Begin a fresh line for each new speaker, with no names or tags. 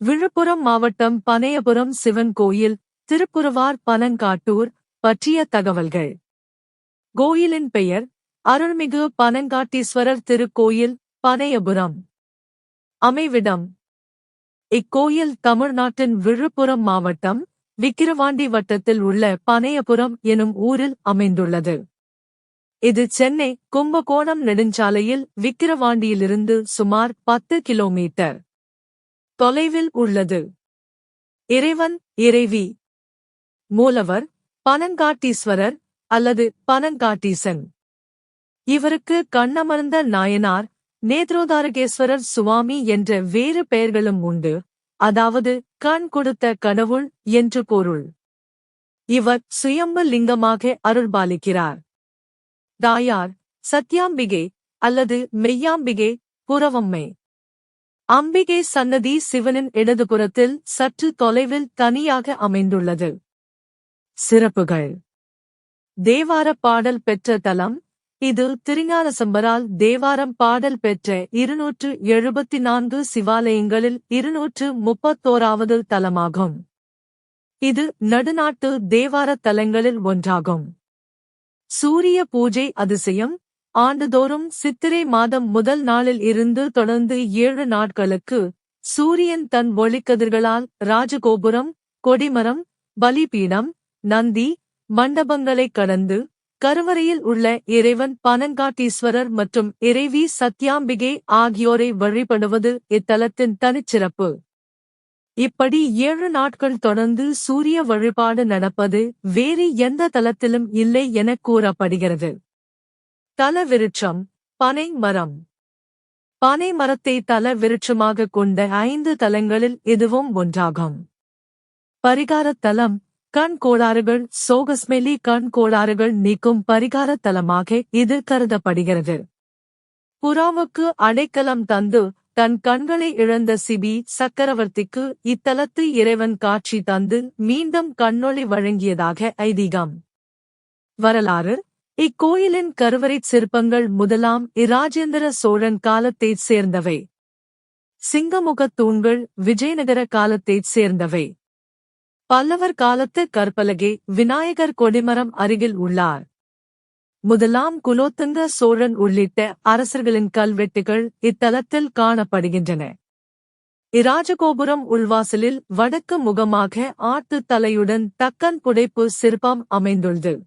விழுப்புரம் மாவட்டம் பனையபுரம் சிவன் கோயில் திருப்புரவார் பனங்காட்டூர் பற்றிய தகவல்கள். கோயிலின் பெயர் அருள்மிகு பனங்காட்டீஸ்வரர் திருக்கோயில் பனையபுரம். அமைவிடம். இக்கோயில் தமிழ்நாட்டின் விழுப்புரம் மாவட்டம் விக்கிரவாண்டி வட்டத்தில் உள்ள பனையபுரம் எனும் ஊரில் அமைந்துள்ளது. இது சென்னை கும்பகோணம் நெடுஞ்சாலையில் விக்கிரவாண்டியிலிருந்து சுமார் பத்து கிலோமீட்டர். தொலைவில் உள்ளது. இறைவன் இறைவி. மூலவர் பனங்காட்டீஸ்வரர் அல்லது பனங்காட்டீசன் இவருக்கு கண்ணமர்ந்த நாயனார் நேத்ரோதாரகேஸ்வரர் சுவாமி என்ற வேறு பெயர்களும் உண்டு. அதாவது கண் கொடுத்த கடவுள் என்று பொருள். இவர் சுயம்பு லிங்கமாக அருள்பாலிக்கிறார். தாயார் சத்யாம்பிகே அல்லது மெய்யாம்பிகே புறவம்மை. அம்பிகை சன்னதி சிவனின் இடதுபுறத்தில் சற்று தொலைவில் தனியாக அமைந்துள்ளது. சிறப்புகள். தேவார பாடல் பெற்ற தலம் இது திருஞானசம்பரால் தேவாரம் பாடல் பெற்ற இருநூற்று எழுபத்தி நான்கு சிவாலயங்களில் இருநூற்று முப்பத்தோராவது தலமாகும். இது நடுநாட்டு தேவார தலங்களில் ஒன்றாகும். சூரிய பூஜை அதிசயம் ஆண்டுதோறும் சித்திரை மாதம் முதல் நாளில் இருந்து தொடர்ந்து ஏழு நாட்களுக்கு சூரியன் தன் ஒளிக்கதிர்களால் ராஜகோபுரம் கொடிமரம் பலிபீடம் நந்தி மண்டபங்களைக் கடந்து கருவறையில் உள்ள இறைவன் பனங்காட்டீஸ்வரர் மற்றும் இறைவி சத்யாம்பிகை ஆகியோரை வழிபடுவது இத்தலத்தின் தனிச்சிறப்பு. இப்படி ஏழு நாட்கள் தொடர்ந்து சூரிய வழிபாடு நடப்பது வேறு எந்த தலத்திலும் இல்லை என கூறப்படுகிறது. தல விருட்சம் பனை மரம். பனை மரத்தை தல விருட்சமாக கொண்ட ஐந்து தலங்களில் இதுவும் ஒன்றாகும். பரிகாரத் தலம் கண் கோளாறுகள் சோகஸ்மெலி கண் கோளாறுகள் நீக்கும் பரிகாரத் தலமாக இது கருதப்படுகிறது. புறாவுக்கு அடைக்கலம் தந்து தன் கண்களை இழந்த சிபி சக்கரவர்த்திக்கு இத்தலத்து இறைவன் காட்சி தந்து மீண்டும் கண்ணொளி வழங்கியதாக ஐதீகம். வரலாறு இக்கோயிலின் கருவறைச் சிற்பங்கள் முதலாம் இராஜேந்திர சோழன் காலத்தைச் சேர்ந்தவை. சிங்கமுகத் தூண்கள் விஜயநகர காலத்தைச் சேர்ந்தவை. பல்லவர் காலத்து கற்பலகை விநாயகர் கொடிமரம் அருகில் உள்ளார். முதலாம் குலோத்துங்க சோழன் உள்ளிட்ட அரசர்களின் கல்வெட்டுகள் இத்தலத்தில் காணப்படுகின்றன. இராஜகோபுரம் உள்வாசலில் வடக்கு முகமாக ஆட்டுத் தலையுடன் தக்கன் புடைப்பு சிற்பம் அமைந்துள்ளது.